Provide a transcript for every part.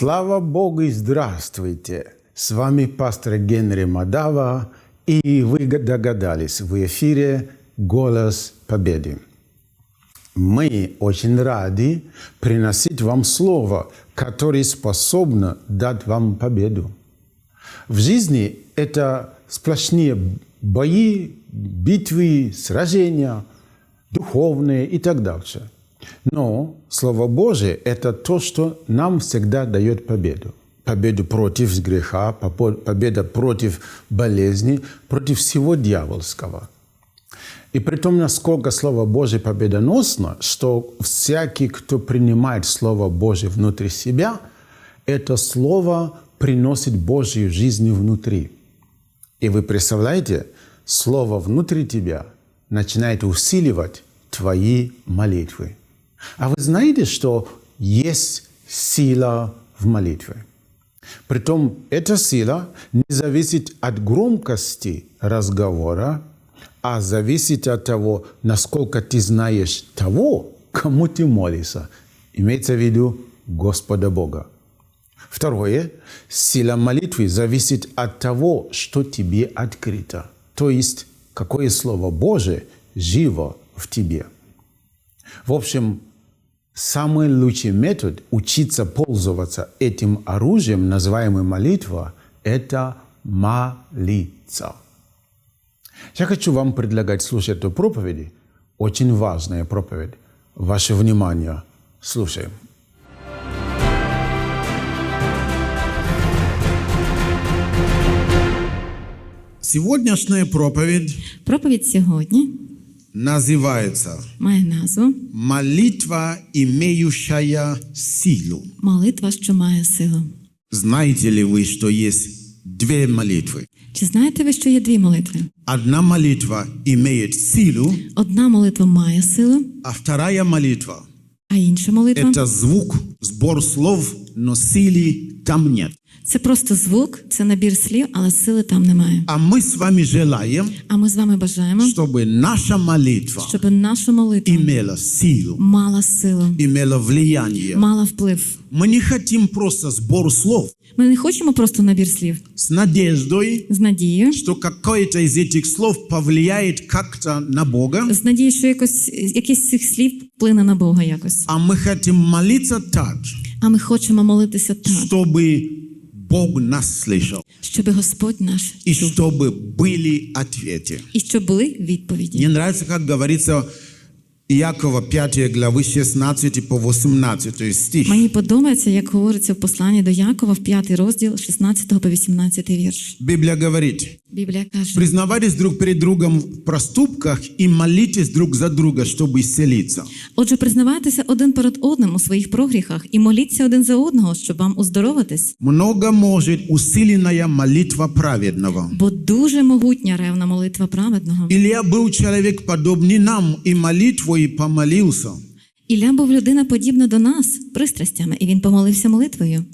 Слава Богу и здравствуйте! С вами пастор Генри Мадава, и вы догадались, в эфире «Голос Победы». Мы очень рады приносить вам слово, которое способно дать вам победу. В жизни это сплошные бои, битвы, сражения, духовные и так дальше. Но Слово Божие – это то, что нам всегда дает победу. Победу против греха, победа против болезни, против всего дьявольского. И при том, насколько Слово Божие победоносно, что всякий, кто принимает Слово Божие внутри себя, это Слово приносит Божью жизнь внутри. И вы представляете, Слово внутри тебя начинает усиливать твои молитвы. А вы знаете, что есть сила в молитве? Притом эта сила не зависит от громкости разговора, а зависит от того, насколько ты знаешь того, кому ты молишься. Имеется в виду Господа Бога. Второе, сила молитвы зависит от того, что тебе открыто. То есть, какое Слово Божие живо в тебе. В общем, самый лучший метод учиться пользоваться этим оружием, называемым молитва, это молиться. Я хочу вам предлагать слушать эту проповедь. Очень важная проповедь. Ваше внимание. Слушаем. Сегодняшняя проповедь Проповідь сьогодні называется має назву «Молитва, имеющая силу». Молитва, що має силу. Знаете ли вы, что есть две молитвы? Чи знаєте ви, що є дві молитви? Одна молитва имеет силу, Одна молитва має силу, а вторая молитва а інша молитва – это звук, сбор слов, но силы там нет. це просто звук, це набір слів, але сили там немає. А мы с вами желаем, А ми з вами бажаємо, чтобы наша молитва щоб наша молитва имела силу, мала силу, имела влияние. мала вплив. Мы не хотим просто сбор слов Ми не хочемо просто набір слів с надеждой, з надією, что какое-то из этих слов повлияет как-то на Бога, з надією, що якось якийсь з цих слів вплине на Бога якось. а мы хотим молиться так, А ми хочемо молитися так, чтобы Бог нас слышал, щоб Господь наш и чув, чтобы были ответы. і щоб були відповіді. Мне нравится, как говорится Иакова 5 главы 16 по 18 стих. Мені подобається, як говориться в посланні до Якова в 5 розділ 16 по 18 вірш. Библия говорит, Біблія каже: признавайтесь друг перед другом в проступках и молитесь друг за друга, чтобы исцелиться. Отже, признавайтеся один перед одним у своїх прогріхах і моліться один за одного, щоб вам оздоровитись. Много может усиленная молитва праведного. Бо дуже могутня ревна молитва праведного. Илья был человек подобный нам, и молитвой помолился. Ілля був людина подібна до нас пристрастями, і він помолився молитвою,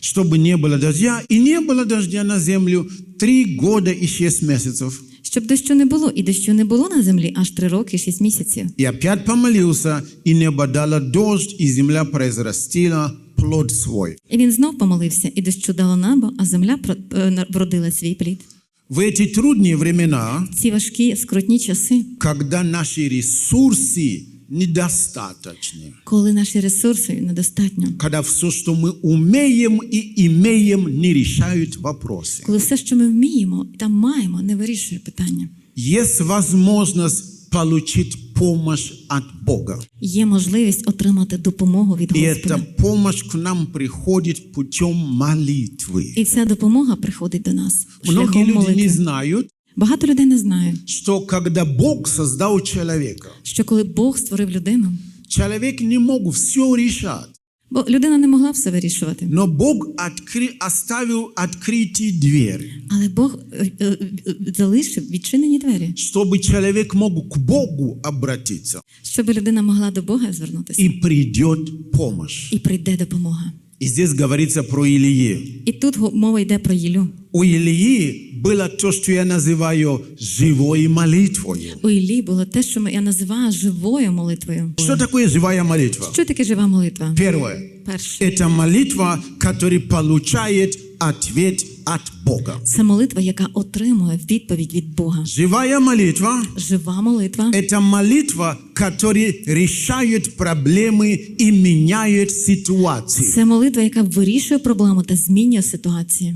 чтобы не было дождя, и не было дождя на землю три года и шесть месяцев. щоб дощу не було, і дощу не було на землі аж три роки і шість місяців. И опять помолился, и небо дало дождь, и земля произрастила плод свой. І він знов помолився, і дощу дало небо, а земля про- е, на- вродила свій плід. В эти трудные времена, Ці важкі скрутні часи, когда наши ресурсы недостаточны, коли наші ресурси недостатньо. когда все, что мы умеем и имеем, не решают вопросы. Коли все, що ми вміємо та маємо, не вирішує питання. Есть возможность получить помощь от Бога. Є можливість отримати допомогу від И эта Господа. помощь к нам приходит путем молитвы. І ця допомога приходить до нас Многие шляхом люди не молитви. знают, Багато людей не знають, что когда Бог создал человека, що коли Бог створив людину, человек не мог все решать. бо людина не могла все вирішувати. Но Бог откры- оставил открытые двери, Але Бог е, е, е, залишив відчинені двері, чтобы человек мог к Богу обратиться, щоб людина могла до Бога звернутися, и придет помощь. і прийде допомога. И И здесь говорится про Илии. І тут го- мова йде про Ілю. У Илии было то, что я называю живой молитвой. У Іллі було те, що я називаю живою молитвою. Что такое живая молитва? Що таке жива молитва? Первое. Перше. Это молитва, которая получает ответ от Бога. Це молитва, яка отримує відповідь від Бога. Живая молитва Жива молитва – это молитва, которая решает проблемы и меняет ситуации. це молитва, яка вирішує проблему та змінює ситуацію.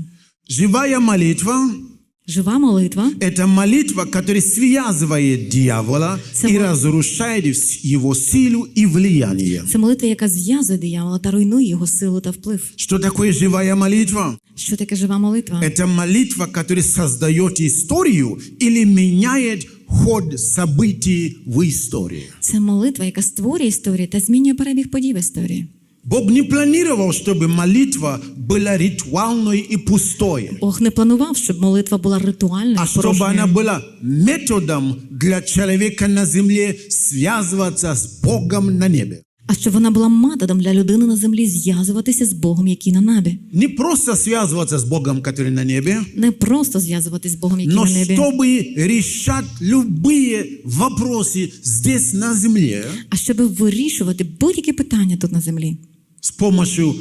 Живая молитва Жива молитва – это молитва, которая связывает дьявола Само- и разрушает его силу и влияние. це молитва, яка зв'язує диявола та руйнує його силу та вплив. Что такое живая молитва? Що таке жива молитва? Это молитва, которая создает историю или меняет ход событий в истории. Це молитва, яка створює історію та змінює перебіг подій в історії. Бог не планировал, чтобы молитва была ритуальной и пустой, Бог не планував, щоб молитва була ритуальною, а чтобы она порожньою, была методом для человека на земле связываться с Богом на небе. а щоб вона була методом для людини на землі зв'язуватися з Богом, який на небі. Не просто связываться с Богом, который на небе, Не просто зв'язуватися з Богом, який но на небі, чтобы решать любые вопросы здесь на земле а щоб вирішувати будь-які питання тут на землі с помощью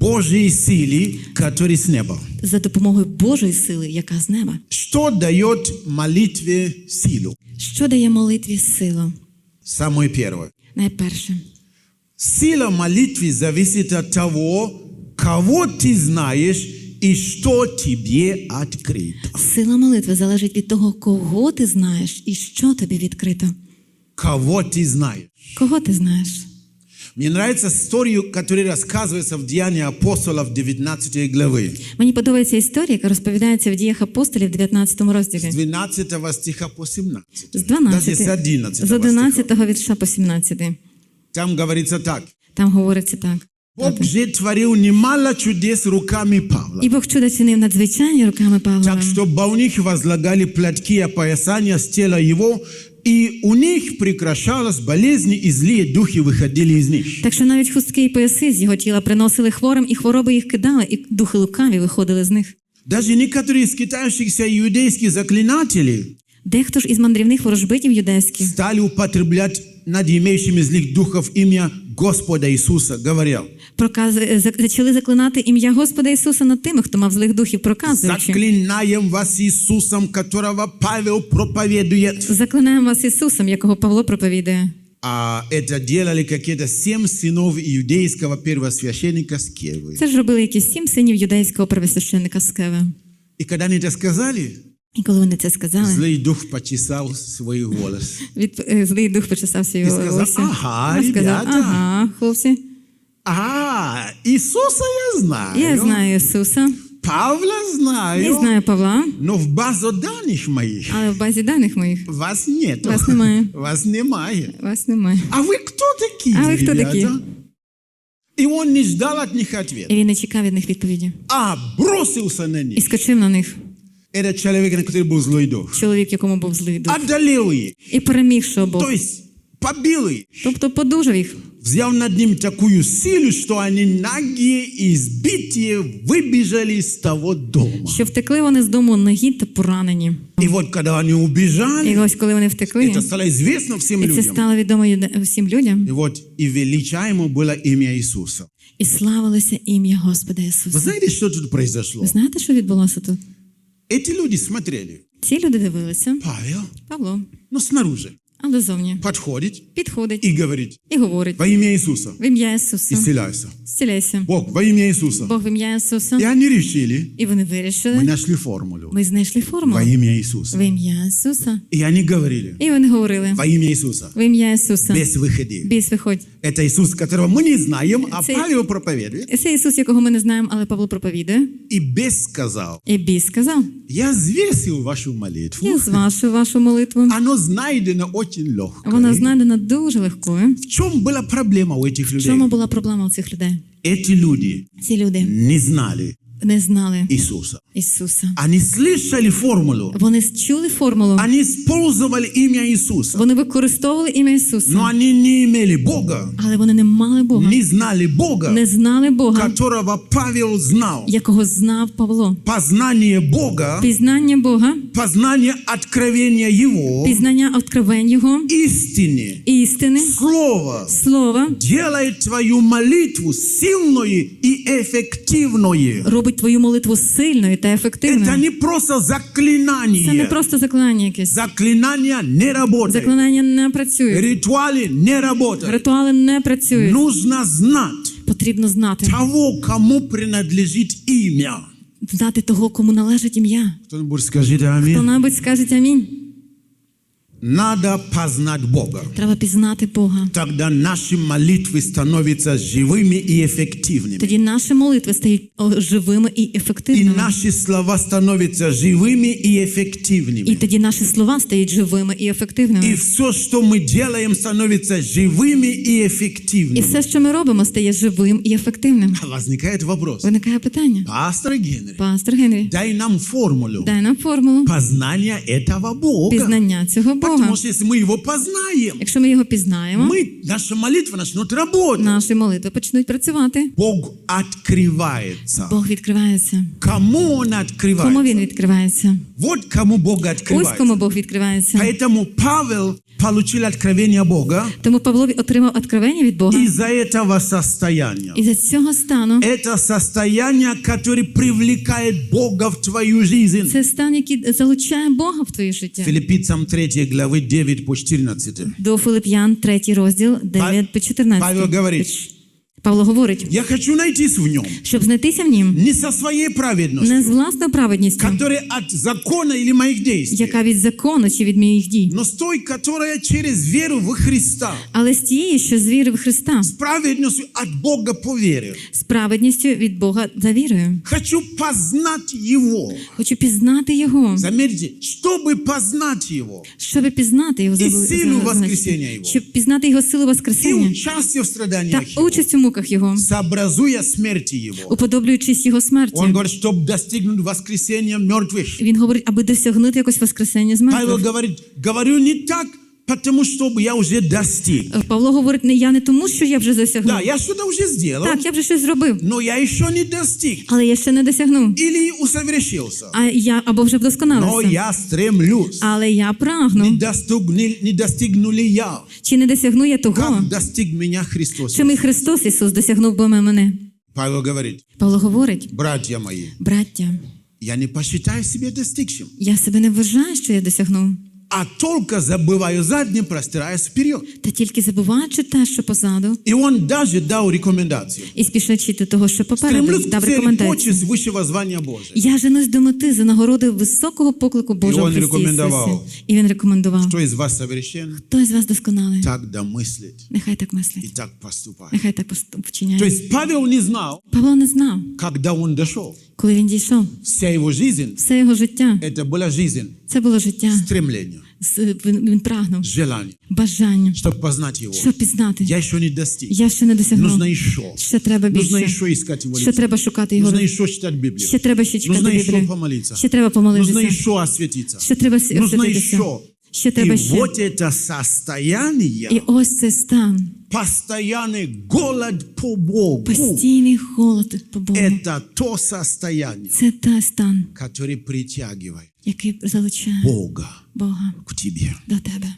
Божьей силы, которая с неба. за допомогою Божої сили, яка з неба. Что дает молитве силу? Що дає молитві силу? Самое первое. Найперше, Сила молитвы зависит от того, кого ты знаешь и что тебе открыто. сила молитви залежить від того, кого ти знаєш і що тобі відкрито. Кого ты знаешь. Кого ти знаєш? Мне нравится историю, которая рассказывается в Деянии апостолов 19 главы. Мені подобається історія, яка розповідається в діях апостолів в 19 С розділі. 12 стиха по 17. З Даже с 12, 11 з 11 вірша по 17. Там говорится так. Там говориться так. Бог же творил немало чудес руками Павла. І Бог чудо чинив надзвичайні руками Павла. Так что больных возлагали платки и опоясания с тела его, и у них прекращалась болезнь, и злые духи выходили из них. Так що навіть хустки і пояси з його тіла приносили хворим, і хвороби їх кидали, і духи лукаві виходили з них. Даже некоторые из скитающихся иудейских заклинателей Дехто ж із мандрівних ворожбитів юдейських стали употреблять над имеющими злых духов имя Господа Иисуса, говоря, проказ... е, зак- почали заклинати ім'я Господа Ісуса над тими, хто мав злих духів, проказуючи. «Заклинаем вас Иисусом, которого Павел проповедует». Заклинаємо вас Ісусом, якого Павло проповідує. А это делали какие-то семь сынов иудейского первосвященника Скевы. Це ж робили якісь сім синів юдейського первосвященника Скеви. И когда они это сказали, І коли вони це сказали, злый дух почесал свой голос. від... е, злий дух почесав свій І сказав, волосся. «Ага, І сказав, ребята». ага, хлопці, А, Иисуса я знаю. я знаю Ісуса, Павла знаю. не знаю Павла, Но в базу данных моих але в базі даних моїх вас нет. Вас немає. Вас немає. вас немає. А вы кто такие, А вы кто ребята? такие? И он не ждал от них І ответа, він не чекав від них відповіді. а бросился на І них. скочив на них Это человек, на который был злой дух. чоловік, якому був злий дух. Одолел их. І переміг що Бог. То есть побил их. Тобто подужав їх. Взял над ним такую силу, что они нагие и избитые выбежали из того дома. Що втекли вони з дому нагі та поранені. И вот когда они І убежали, ось коли вони втекли, это стало известно всем і це людям. стало відомо юде- всім людям, И вот и величаемо было имя Иисуса. і славилося ім'я Господа Вы Ісуса. знаете, что тут произошло? Ви знаєте, що відбулося тут? Эти люди смотрели. Ці люди дивилися, Павел, Павло, ну снаружи, але зовні подходит підходить и говорит, і говорить во имя Иисуса, в ім'я Ісуса. исцеляйся. Зціляйся. Бог, во имя Иисуса. Бог в ім'я И Ісуса. они решили, І вони мы вирішили. нашли формулу. Ми знайшли Во формулу имя Иисуса. в ім'я Ісуса. И они говорили, І вони говорили во имя Иисуса, в ім'я Ісуса. без выхода. Біс виходь. Это Иисус, которого мы не знаем, а Це- Павел проповедует. Це Ісус, якого ми не знаємо, але Павло проповідує. И без сказал, І біс сказав: я взвесил вашу молитву. Я звашу вашу молитву. Оно знайдено очень легко. Вона знайдена дуже легкою. В чем была проблема у этих В людей? чому була проблема у цих людей? Эти люди Ці люди не знали, не знали Иисуса. Ісуса. Они слышали формулу, Вони чули формулу, они использовали имя Иисуса, вони використовували ім'я но Ісуса, они не имели Бога, але вони не мали Бога, не знали Бога, не знали Бога, которого Павел знал. якого знав Павло. Познание Бога, Пізнання Бога, познание откровения Его, пізнання откровень Його, истины, істини, Слово слова делает твою молитву сильной и эффективной. робить твою молитву сильною та ефективною. не просто Це не просто заклинання якесь. Заклинания не работают. Заклинання не працюють. Ритуалы не работают. Ритуали не працюють. Нужно знать Потрібно знати, того, кому принадлежит имя. знати того, кому належить ім'я. Кто-нибудь скажите аминь. Хто-небудь скаже амінь. Надо познать Бога. Треба пізнати Бога. Тогда наши молитвы становятся живыми и эффективными. Тоді наші молитви стають о, живими і И ефективними. наши слова становятся живыми и І эффективными. тоді наші слова стають живими і И ефективними. все, что мы делаем, становится живыми и І эффективными. все, що ми робимо, стає живим і ефективним. Возникает вопрос. Виникає питання. Пастор Генри, Пастор Генрі, дай нам формулу дай нам формулу познания этого Бога. пізнання цього Бога. Потому что если мы его познаем, Якщо ми його пізнаємо, мы, наша молитва начнет работать. наші молитви почнуть працювати. Бог открывается. Бог відкривається. Кому Он Кому открывается? він відкривається? Вот кому Бог Ось открывается. кому Бог відкривається. Поэтому Павел получил откровение Бога Тому Павло отримав откровення від Бога. из-за этого состояния. І за цього стану Это состояние, которое привлекает Бога в твою жизнь. це стан, який залучає Бога в твоє життя. Филиппийцам 3 главы 9 по 14. До Филип'ян, 3 розділ, 9 по 14. Павел говорит, Павло говорить, я хочу найтись в нем, щоб знайтися в нім не со своей праведностью, не з власною праведністю, которая от закона или моих действий, яка від закону чи від моїх дій, но той, которая через веру в Христа, але з тією, що з віри в Христа, с праведностью от Бога по вере. з праведністю від Бога за вірою. Хочу познать Его. Хочу пізнати Його. Заметьте, чтобы познать Его Щоб пізнати його І силу воскресіння Його. щоб пізнати його силу и Воскресіння участие в та страданиях участь у муках Його, сообразуя смерті Його, уподоблюючись Його смерті. Он говорит, щоб достигнути воскресення мертвих. Він говорить, аби досягнути якось Воскресення з мертвих. Павел говорить, говорю не так, потому чтобы я уже достиг. Е, Павло говорить, не я не тому, що я вже досягнув. Да, я что-то уже сделал, Так, я вже щось зробив, но я еще не достиг. але я ще не досягнув. Или усовершился. А я або вже вдосконалився. Но я стремлюсь. Але я прагну. Не, достиг, не, не достигну ли я, Чи не досягну я того, как достиг меня Христос? чим і Христос Ісус досягнув би мене? Павел говорит, Павло говорить, братья мои, браття, я не посчитаю себя достигшим, я себе не вважаю, що я досягнув, а только забываю задним, простираясь вперед. та тільки забуваючи те, що позаду, И он даже дал рекомендацию. і спішачи до того, що попереду Стремлюсь к дав цели рекомендацію. почесть высшего звания Божия. Я женусь до мети за нагороди високого поклику Божого І в він Христі рекомендував. Ісусі. І він рекомендував. Кто из вас совершен, Хто з вас досконалий? так да мыслит Нехай так и мислить, так поступает. нехай так поступ- То вчиняє. есть Павел не знал, Павло не знав, когда он дошел. коли він дійшов. Вся его жизнь, Все його життя это была жизнь це було життя. стремления, З- Він, він прагнув желания, бажанням, чтобы познать его. щоб пізнати. Я еще не достиг. Я ще не досягнув. Нужно еще. Ще треба Нужно більше. еще искать его Ще лицо. треба шукати його. Нужно еще читать Библию. Ще треба ще читати Нужно еще Біблію. помолиться. Ще треба Нужно помолитися. еще осветиться. Ще треба с- Нужно освятитися. еще. Ще И треба ще. вот это состояние, І ось це стан. постоянный голод по Богу, Постійний холод по Богу. это то состояние, Це та стан, который притягивает який залучає Бога Бога к тебе. до тебе.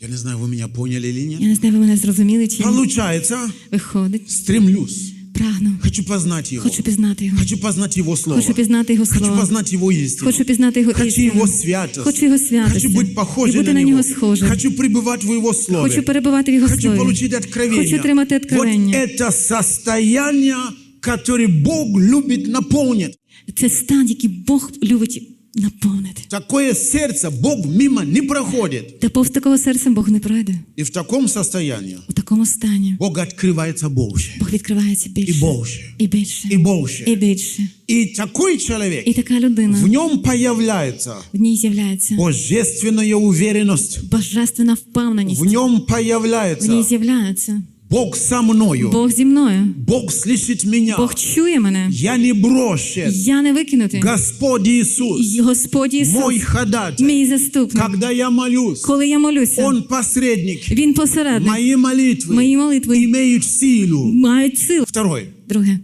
Я не знаю, вы меня поняли или нет. Я не знаю, ви мене зрозуміли чи ні. Получается, Виходить, стремлюсь, прагну. хочу познать Его, Хочу пізнати його. хочу познать Его Слово, Хочу пізнати його хочу слово. познать Его истину, Хочу пізнати його хочу істину. Его святость, Хочу його святості. хочу быть І похожим бути на на нього Него, схожим. хочу пребывать в Его Слове, Хочу перебувати в його хочу слові. получить откровение. Хочу отримати Вот откровення. это состояние, которое Бог любит наполнить. Це стан, який Бог любить наповнити. Такое сердце Бог мимо не проходит. Та повз такого серця Бог не пройде. И в таком состоянии У такому стані Бог открывается больше, Бог відкривається и більше. больше, І більше. и больше. І більше. И такой человек, І така людина в нем появляется в ній з'являється божественная уверенность, божественна впевненість. в нем В ній появляется з'являється Бог со мною. Бог зі мною. Бог слышит меня. Бог чує мене. Я не брошен. Я не викинутий. Господь Иисус, Господь Ісус, мой ходатай. мій заступник. Когда я молюсь, Коли я молюся, Он посредник. Він посередник. Мои молитвы Мої молитви имеют силу. мають силу. Второе. Друге,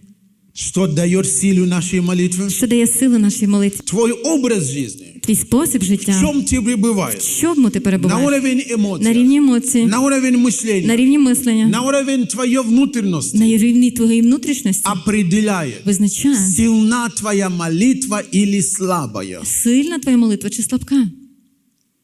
Что дает силу нашей молитвы? що дає силу нашій молитві? Твой образ жизни. Твій спосіб В життя. чем ты пребываешь? В чому ти На перебуваєш? уровень На эмоций, рівні емоцій, на уровень мышления, на рівні мислення, на уровень твоей внутренности на рівні твоєї внутрішності определяет, визначає, сильна твоя молитва или слабая. сильна твоя молитва чи слабка.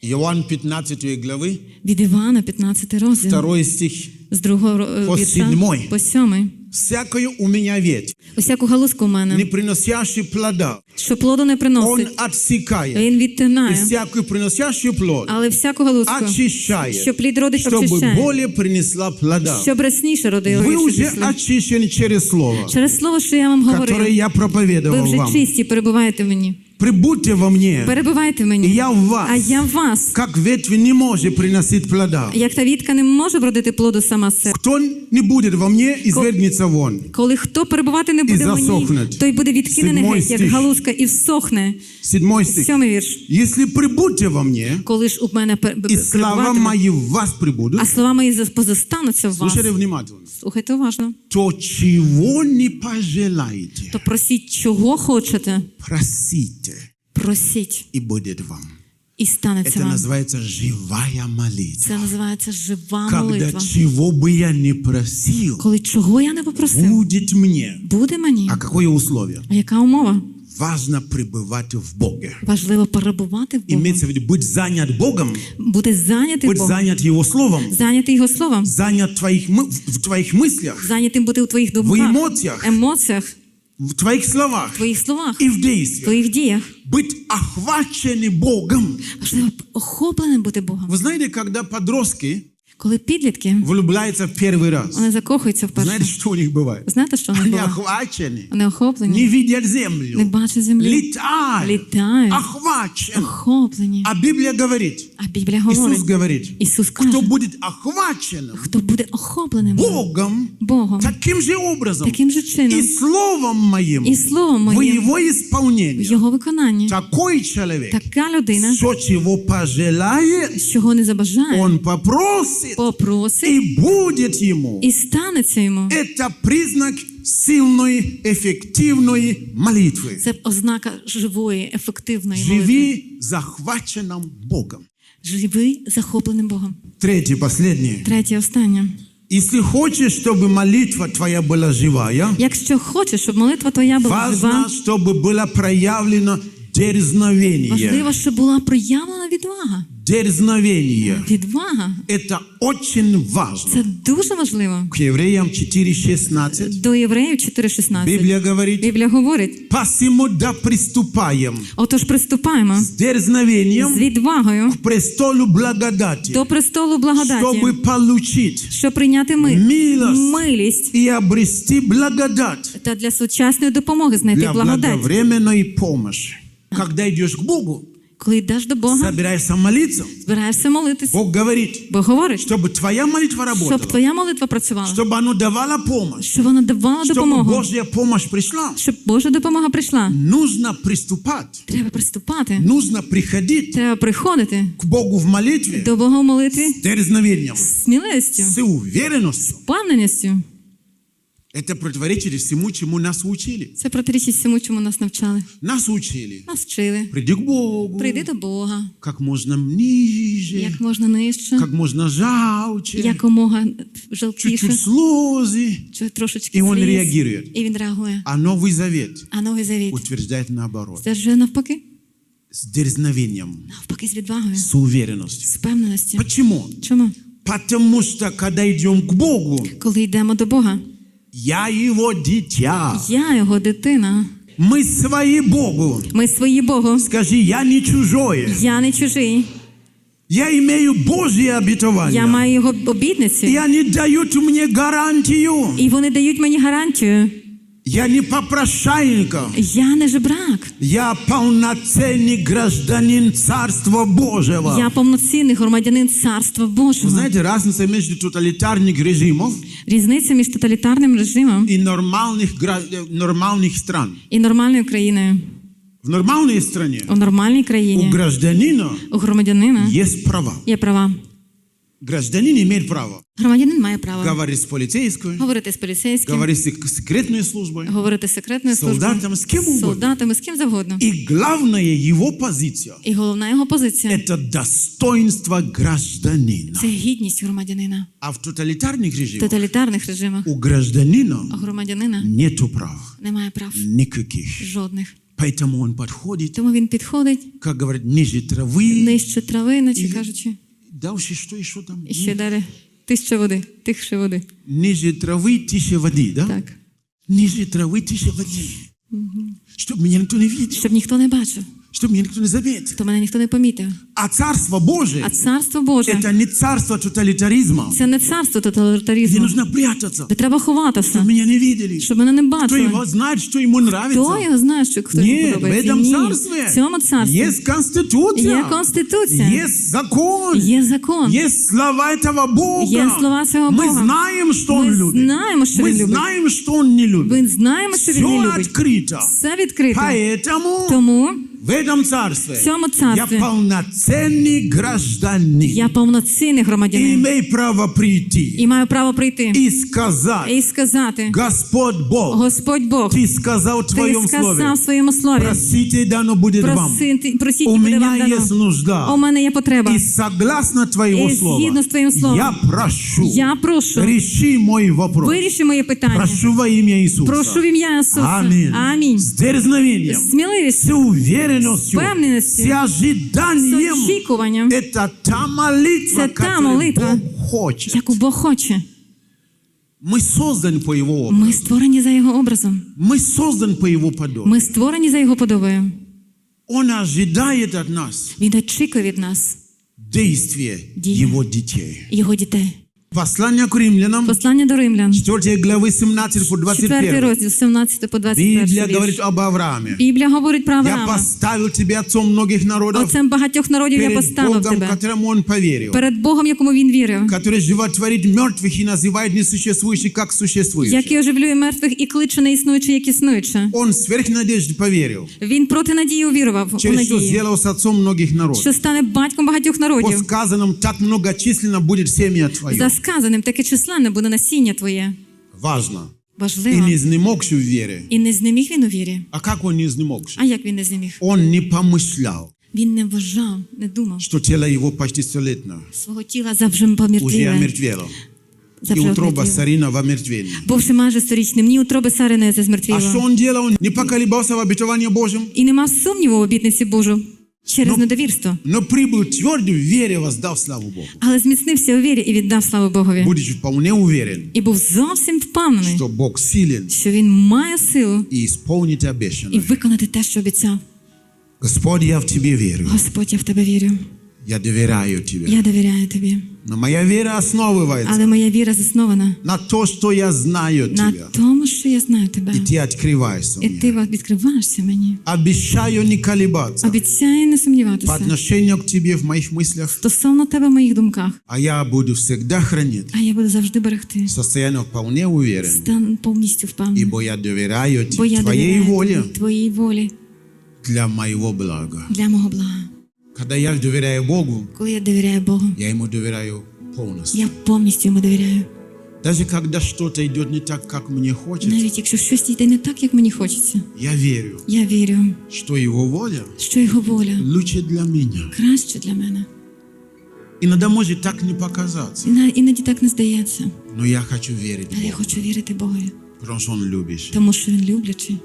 Иоанн 15 главы, Від Івана, 15 розділ, второй стих. з другого е, По вірша сьомий. по сьомий. «Всякое у меня ведь, Усяку галузку в не мене, приносящий плода, що плоду не он приносить, отсекает, він и відтинає, всякую приносящий плод але всяку галузку, очищает, що плід родить, чтобы очищає, более принесла плода. щоб рясніше родило. Вы більше уже післи. очищены через Слово, Через слово, що я вам которое говорю, я ви проповедовал вже вам. чисті, перебуваєте в мені. Прибудьте во мне, Перебувайте мені, я в вас. а я в вас. Как ветвь не может приносить плода. Як та вітка не може вродити плоду сама себе. Кто не будет во мне, извергнется вон. Коли хто перебувати не буде в мені, той буде відкинений геть, як галузка, і всохне. Седьмой стих. Сьомий вірш. Если прибудьте во мне, Коли ж у мене слова перебуватиме, мои в вас прибудут, а слова мої позостануться в вас. слушайте внимательно, Слухайте уважно. то чего не пожелаете, То просіть, чого хочете, просите, просіть, и будет вам. і станеться Это вам. называется живая молитва. Це називається жива Когда молитва. чего бы я не просил, Коли чого я не попросив, будет мне. буде мені. А какое условие? А яка умова? Важно пребывать в Боге. Важливо перебувати в Богу. Имеется в виду быть занят Богом, Бути зайнятим быть Богом, занят Его Словом, зайнятий Його словом, занят твоих, мы- в твоих мыслях, зайнятим бути у твоїх в думках, емоціях, емоціях, в твоих словах в твоїх словах, и в в действиях. твоїх діях. Быть охвачены Богом. Важливо охопленим бути Богом. Вы знаете, когда подростки Коли підлітки влюбляются в первый раз, вони закохуються вперше. знаете, что у них бывает? Знаєте, що вони Они було? охвачены, Вони охоплені, не видят не землю, бачать землі, летают, літають, охвачены. охоплені. А Библия говорит, А Біблія Иисус говорить, говорит, Ісус кто каже, будет охвачен хто буде охопленим Богом, Богом, таким же образом таким же и чином, Словом моим і словом в моїм его в исполнении. його виконанні. Такой человек, Така людина, все, чего пожелает, чого не забажає, он попросит, попросить и будет ему. і станеться йому. Это признак сильной, эффективной молитвы. Це ознака живої, ефективної молитви. Живи захваченным Богом. Живи захопленим Богом. Третье, последнее. Третє, останнє. Если хочешь, чтобы молитва твоя была живая, Якщо хочеш, щоб молитва твоя була важно, жива, чтобы было проявлено дерзновение. важливо, щоб була проявлена відвага. Дерзновение. Відвага Это очень важно. це дуже важливо. К евреям 4.16 До євреїв 4.16. Библия говорит, Біблія говорить: посему да приступаем отож, приступаємо с дерзновением з відвагою к престолу благодати, до престолу благодаті, чтобы получить щоб прийняти ми Милость. милість и обрести благодать та для сучасної допомоги знайти для благодать. благовременной помощи. Когда идешь к Богу, Коли йдеш до Бога, собираешься молиться, збираєшся молитись. Бог говорит, Бог говорить, чтобы твоя молитва щоб работала, твоя молитва працювала, чтобы оно давало помощь, щоб вона давала чтобы допомогу, Божья помощь пришла. щоб Божа допомога прийшла. Нужно приступать, Треба приступати, нужно приходить треба приходити к Богу в молитве до Бога в молитві с дерзновением, з сміливістю, с уверенностью. впевненістю. Это противоречит всему, чему нас учили. Це протирічить всьому, чому нас навчали. Нас учили. Нас вчили. Приди к Богу. Прийди до Бога Как можно ниже, як можна нижче, как можно жалче, якомога жалкіше, чуть-чуть слезы. чи трошечки І він сліз. реагує. І він реагує. А Новый Завет А новий завіт утверждает наоборот. стверджує навпаки, С дерзновением, навпаки з відвагою, с уверенностью. з впевненості. Почему? Чому? Потому что, когда идем к Богу, Коли йдемо до Бога, я його дитя. я його дитина. Ми свої Богу. Ми свої Богу. Скажи, я не чужой. Я не чужий. Я имею Божье Я обетование. маю його И обітниці. они дают мне гарантию. І вони дають мені гарантію. Я не попрошайка. Я не жебрак. Я полноценный гражданин Царства Божьего. Я повноцінний громадянин Царства Вы Божого. знаете, разница между тоталитарных режимов Різниця між тоталітарним режимом и нормальных, гра- э, нормальных стран. і нормальною країною. В нормальной стране У нормальній у країні гражданина у громадянина есть права. є права. Гражданин имеет право Громадянин має право говорить с полицейской, говорити з поліцейським, говорить с сек- секретной службой. говорити з секретною Солдатами, службою, з ким угодно. солдатами, з ким завгодно. И главная его позиция І головна його позиція это достоинство гражданина. це гідність громадянина. А в тоталитарных В режимах тоталітарних режимах у гражданина у громадянина нету прав немає прав никаких. жодних. Поэтому он подходит, Тому він підходить как говорят, ниже травы. нижче трави, наче І- кажучи, Дальше что еще там? і ще далі тисяча води, тихше води. Ниже травы, тише воды, да? Так. Ниже травы, тише воды. Чтобы меня никто не видел, Щоб ніхто не бачив, чтобы меня никто не заметил. то мене ніхто не помітив. А Царство Божие А царство Боже это не царство тоталитаризма, це не царство где тоталітаризму, нужно прятаться, де треба ховатися, чтобы меня не видели. щоб мене не Кто бачили. его знает, что ему Хто нравится. його знає, що хто йому Нет, в подобається? этом Ні. царстве В цьому царстві есть конституция, є конституція, есть закон, є закон, есть слова этого Бога. Є слова цього Мы Бога. знаем, что Он Ми любит. знаємо, що Мы він любить. знаємо, что Он не любит. Ми знаємо, що він не Все любить. открыто. Все відкрито. Поэтому Тому в этом царстве В цьому я царстві полноценный гражданин. я повноцінний И громадянин имею право прийти і маю право прийти и сказать, і сказати: Господь Бог, Господь Бог, Ты сказал в ти Твоем слове, сказав в своєму слові. просите, дано будет вам. Просити, просіть, У і буде вам меня есть дано. нужда. У мене є потреба. И согласно Твоего И слова, згідно з Твоїм словом, я прошу, Я прошу, реши мой вопрос. виріши моє питання. Прошу во имя Иисуса. Прошу в ім'я Ісуса. Аминь. Амінь. С дерзновением, З Сміливістю, с уверенностью, С впевненістю, с з ожиданием. очікуванням, Это та молитва, Це та которую молитва, Бог хочет. яку Бог хоче. Мы созданы по Его образу. Ми створені за його образом. Мы созданы по Его подобию. Ми створені за його подобою. Он ожидает от нас Він очікує від нас действия Дія. Его детей. його дітей. Послание к римлянам, Послання до римлян, 4 главы 17 по 4 21. розділ, 17 по 21 Библия вірш. говорит об Аврааме. Біблія говорить про Я Авраама. поставил тебя отцом многих народов Отцем багатьох народів я перед поставив Богом, тебе. которому он поверил, Перед Богом, якому він вірив. который животворит мертвых и называет несуществующих как существующих. Який оживлює мертвих і кличе неіснуюче, як існуюче. Он сверх надежды поверил, Він проти надії увірував у через что надії, сделал с отцом многих народов. що стане батьком багатьох По народів. сказанным, так многочисленно будет семя твое. За сказаним таке численне буде насіння твоє. Важно. И Важливо. не изнемогший в вере. І не знеміг він у вірі. А как он не изнемогший? А як він не знеміг? Он не помышлял, Він не вважав, не думав. что тело его почти столетно Свого тіла завжди уже помертвіле. омертвело. И Завжди утроба. Сарина в омертвении. Бувши майже сторічним, ні утроби Сари не А что зазмертвіло. он не поколебался в обетовании Божьем, І не мав сумніву в обітниці Божу через недовірство. но прибыл твердо в вере, воздав славу Богу. Але зміцнився у вірі і віддав славу Богові. Будучи вполне уверен, І був зовсім впевнений, Що Бог силен що він має силу І и обещанное. і виконати те, що обіцяв. Господь, я в Тебе вірю. Господь, я в тебе вірю. Я доверяю Тебе. Я довіряю тобі. Но моя вера основывается Але моя віра заснована на то, что я знаю на Тебя. тому, що я знаю тебе. И Ты открываешься І мне. ти відкриваєшся мені. Обещаю не колебаться Обіцяю не по сумніватися отношению к Тебе в моих мыслях, стосовно тебе в моїх думках, а я буду всегда хранить а я буду завжди берегти. состояние вполне уверен, Стан повністю впевнений. ибо я доверяю Бо я Тебе, Твоей довіряю воле тобі, твоїй волі для моего блага. для мого блага. Когда я доверяю Богу, Коли я довіряю Богу, я Ему доверяю полностью. я повністю йому довіряю. Даже когда что-то идет не так, как мне хочется, Навіть якщо щось йде не так, як мені хочеться, я верю, я вірю, что Его воля що його воля лучше для меня. краще для мене. Иногда может так не показаться, І іноді так не здається, но я хочу верить але я хочу вірити Богові, потому что Он любящий. тому що він люблячий.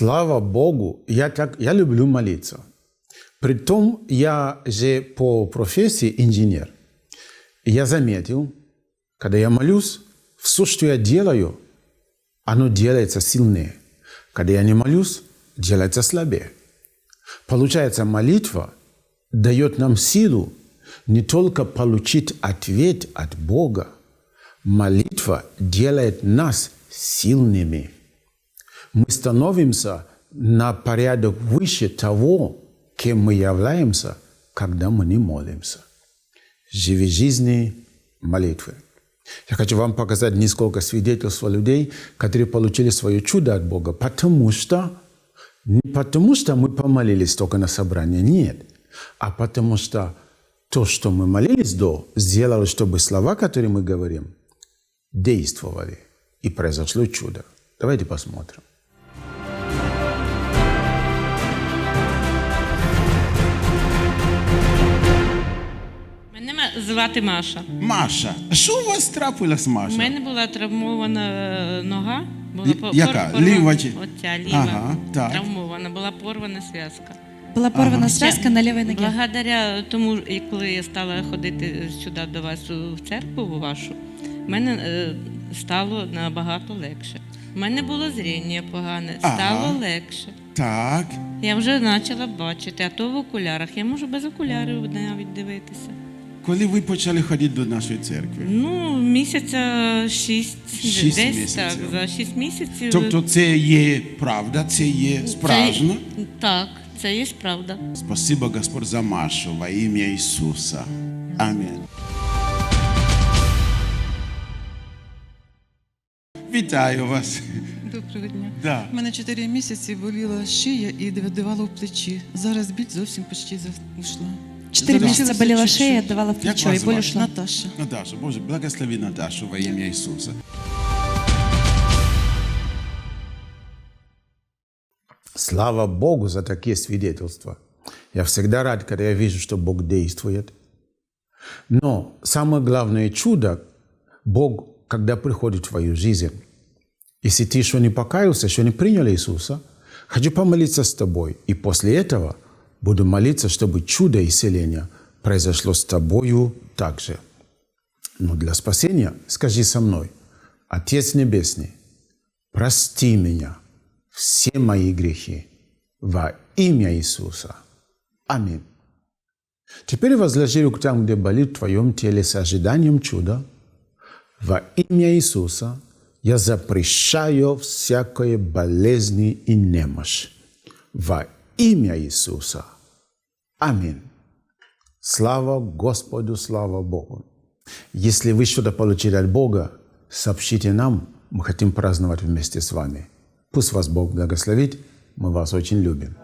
Слава Богу, я, так, я люблю молиться. Притом я же по профессии инженер. Я заметил, когда я молюсь, все, что я делаю, оно делается сильнее. Когда я не молюсь, делается слабее. Получается, молитва дает нам силу не только получить ответ от Бога, молитва делает нас сильными. Мы становимся на порядок выше того, кем мы являемся, когда мы не молимся. Живи жизни молитвы. Я хочу вам показать несколько свидетельств людей, которые получили свое чудо от Бога, потому что не потому что мы помолились только на собрании, нет, а потому что то, что мы молились до, сделало, чтобы слова, которые мы говорим, действовали, и произошло чудо. Давайте посмотрим. Звати Маша. Маша, що у вас трапилось, Маша? У мене була травмована е, нога. Була по- яка? порвана- Ліва чи- Оця ліва. Ага, так. Травмована, була порвана зв'язка. Была порвана связка на левой ноге. Благодаря тому, і коли я стала ходити сюди до вас у- в церкву у вашу, в мене е, стало набагато легше. У мене було зріння погане, Ага. стало легше. Так. Я вже почала бачити, а то в окулярах. Я можу без окулярів навіть дивитися. Коли ви почали ходити до нашої церкви? Ну, місяця шість, Шість десь місяців. так, за шість місяців. Тобто це є правда, це є справжньо? Це, так, це є правда. Спасибо, Господь, за Машу во ім'я Ісуса. Амінь. Вітаю вас. Доброго дня. Да. У мене 4 місяці боліла шия і давала в плечі. Зараз біль зовсім почти за- ушла. Четыре Да. месяца болела шея, отдавала в плечо, и боль ушла. Наташа. Наташа, Боже, благослови Наташу во ім'я Ісуса. Слава Богу за такие свидетельства. Я всегда рад, когда я вижу, что Бог действует. Но самое главное чудо, Бог, когда приходит в твою жизнь, если ты еще не покаялся, еще не принял Иисуса, хочу помолиться с тобой. И после этого буду молиться, чтобы чудо исцеления произошло с тобою также. Но для спасения скажи со мной, Отец Небесный, прости меня все мои грехи во имя Иисуса. Аминь. Теперь возложи руку там, где болит в твоем теле с ожиданием чуда. Во имя Иисуса я запрещаю всякое болезни и немощь. Во имя Иисуса. Аминь. Слава Господу, слава Богу. Если вы что-то получили от Бога, сообщите нам, мы хотим праздновать вместе с вами. Пусть вас Бог благословит, мы вас очень любим.